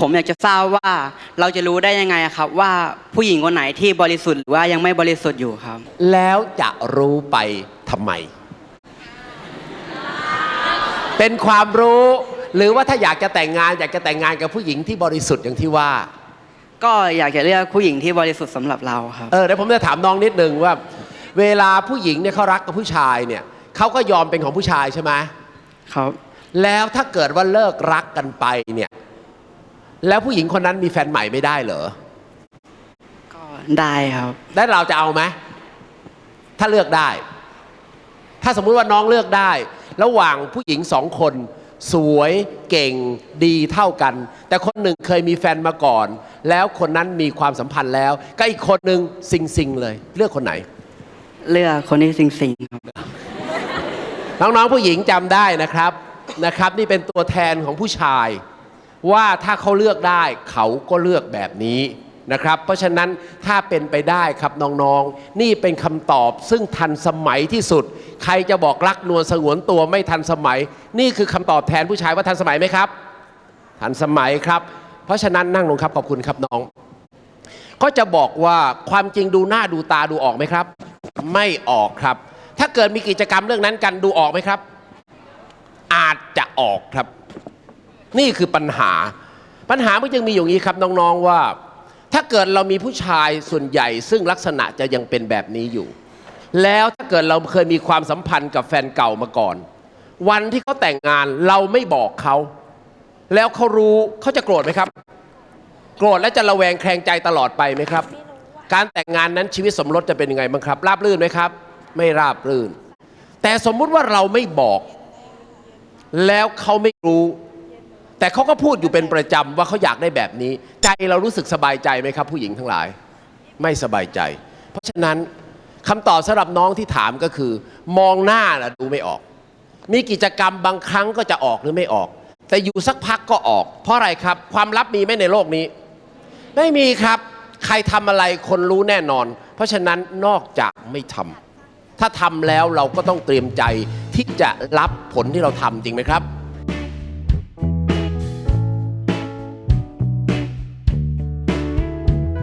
ผมอยากจะทราบว่าเราจะรู้ได้ยังไงอะครับว่าผู้หญิงคนไหนที่บริสุทธิ์หรือว่ายังไม่บริสุทธิ์อยู่ครับ แล้วจะรู้ไปทำไม เป็นความรู้หรือว่าถ้าอยากจะแต่งงานอยากจะแต่งงานกับผู้หญิงที่บริสุทธิ์อย่างที่ว่า ก็อยากจะเลือกผู้หญิงที่บริสุทธิ์สำหรับเราครับเออเดี๋ยวผมจะถามน้องนิดนึงว่า เวลาผู้หญิงเนี่ยเขารักกับผู้ชายเนี่ยเขาก็ยอมเป็นของผู้ชายใช่ไหมครับ แล้วถ้าเกิดว่าเลิกรักกันไปเนี่ย แล้วผู้หญิงคนนั้นมีแฟนใหม่ไม่ได้เหรอ ก็ได้ครับแล้วเราจะเอาไหมถ้าเลือกได้ ถ้าสมมุติว่าน้องเลือกได้ ระหว่างผู้หญิงสองคน สวยเก่งดีเท่ากัน แต่คนหนึ่งเคยมีแฟนมาก่อน แล้วคนนั้นมีความสัมพันธ์แล้วก็อีกคนหนึ่งซิงซิงๆเลย เลือกคนไหน เลือกคนที่สิงสิงๆครับ น้องๆผู้หญิงจำได้นะครับนะครับ นี่เป็นตัวแทนของผู้ชาย ว่าถ้าเขาเลือกได้เขาก็เลือกแบบนี้นะครับ เพราะฉะนั้นถ้าเป็นไปได้ครับน้องๆ นี่เป็นคำตอบซึ่งทันสมัยที่สุด ใครจะบอกรักนวลสงวนตัวไม่ทันสมัย นี่คือคำตอบแทนผู้ชายว่าทันสมัยไหมครับ ทันสมัยครับ เพราะฉะนั้นนั่งลงครับขอบคุณครับน้อง ก็จะบอกว่าความจริงดูหน้าดูตาดูออกไหมครับ ไม่ออกครับ ถ้าเกิดมีกิจกรรมเรื่องนั้นกันดูออกไหมครับ อาจจะออกครับ นี่คือปัญหา ปัญหามันยังมีอย่างนี้ครับน้องๆว่า ถ้าเกิดเรามีผู้ชายส่วนใหญ่ ซึ่งลักษณะจะยังเป็นแบบนี้อยู่ แล้วถ้าเกิดเราเคยมีความสัมพันธ์กับแฟนเก่ามาก่อน วันที่เขาแต่งงานเราไม่บอกเขา แล้วเขารู้เขาจะโกรธไหมครับ โกรธและจะระแวงแคลงใจตลอดไปไหมครับ การแต่งงานนั้นชีวิตสมรสจะเป็นยังไงบ้างครับ ราบรื่นไหมครับ ไม่ราบรื่น แต่สมมุติว่าเราไม่บอก แล้วเขาไม่รู้ แต่เขาก็พูดอยู่เป็นประจำว่าเขาอยากได้แบบนี้ ใจเรารู้สึกสบายใจไหมครับ ผู้หญิงทั้งหลาย ไม่สบายใจ เพราะฉะนั้นคำตอบสำหรับน้องที่ถามก็คือ มองหน้านะดูไม่ออก มีกิจกรรมบางครั้งก็จะออกหรือไม่ออก แต่อยู่สักพักก็ออก เพราะอะไรครับ ความลับมีไหมในโลกนี้ ไม่มีครับ ใครทำอะไรคนรู้แน่นอน เพราะฉะนั้นนอกจากไม่ทำถ้าทำแล้วเราก็ต้องเตรียมใจที่จะรับผลที่เราทำจริงไหมครับ